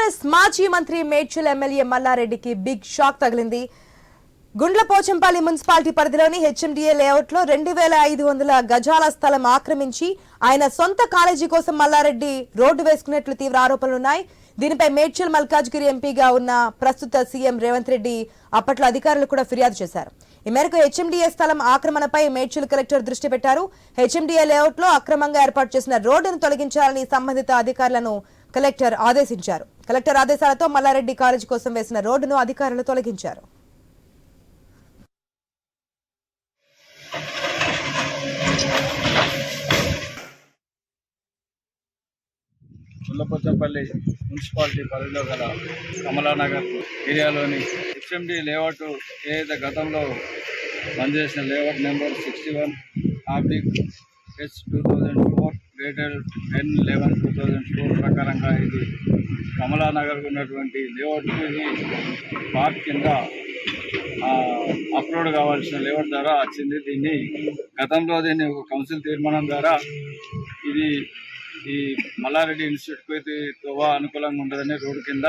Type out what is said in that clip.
TRS మాజీ మంత్రి Medchal MLA మల్లారెడ్డికి బిగ్ షాక్ తగిలింది. గుండ్లపోచంపల్లి మున్సిపాలిటీ పరిధిలోని హెచ్ఎండిఏ లేఅవుట్లో రెండు వేల ఐదు వందల గజాల స్థలం ఆక్రమించి ఆయన సొంత కాలేజీ కోసం మల్లారెడ్డి రోడ్డు వేసుకున్నట్లు తీవ్ర ఆరోపణలున్నాయి. దీనిపై మేడ్చల్ మల్కాజ్గిరి ఎంపీగా ఉన్న ప్రస్తుత సీఎం రేవంత్ రెడ్డి అప్పట్లో అధికారులు కూడా ఫిర్యాదు చేశారు. ఈ మేరకు హెచ్ఎండిఏ స్థలం ఆక్రమణపై మేడ్చల్ కలెక్టర్ దృష్టి పెట్టారు. హెచ్ఎండిఏ లేఅవుట్లో అక్రమంగా ఏర్పాటు చేసిన రోడ్డును తొలగించాలని సంబంధిత అధికారులను కలెక్టర్ ఆదేశించారు. కలెక్టర్ ఆదేశాలతో మల్లారెడ్డి కాలేజీ కోసం వేసిన రోడ్డును అధికారులు తొలగించారు. చుల్లపోచంపల్లి మున్సిపాలిటీ పరిధిలో గల కమలానగర్ ఏరియాలోని హెచ్ఎండి లేఅవుట్ ఏదైతే గతంలో పనిచేసిన layout number sixty one oblique H two thousand four dated ten eleven two thousand four ప్రకారంగా ఇది కమలానగర్ ఉన్నటువంటి లేఅవుట్కి పార్ట్ పార్క్ కింద అప్లోడ్ కావాల్సిన లేఅవుట్ ద్వారా వచ్చింది. దీన్ని గతంలో దీన్ని ఒక కౌన్సిల్ తీర్మానం ద్వారా ఇది ఈ మల్లారెడ్డి ఇన్స్టిట్యూట్కి అయితే తువా అనుకూలంగా ఉండదని రోడ్డు కింద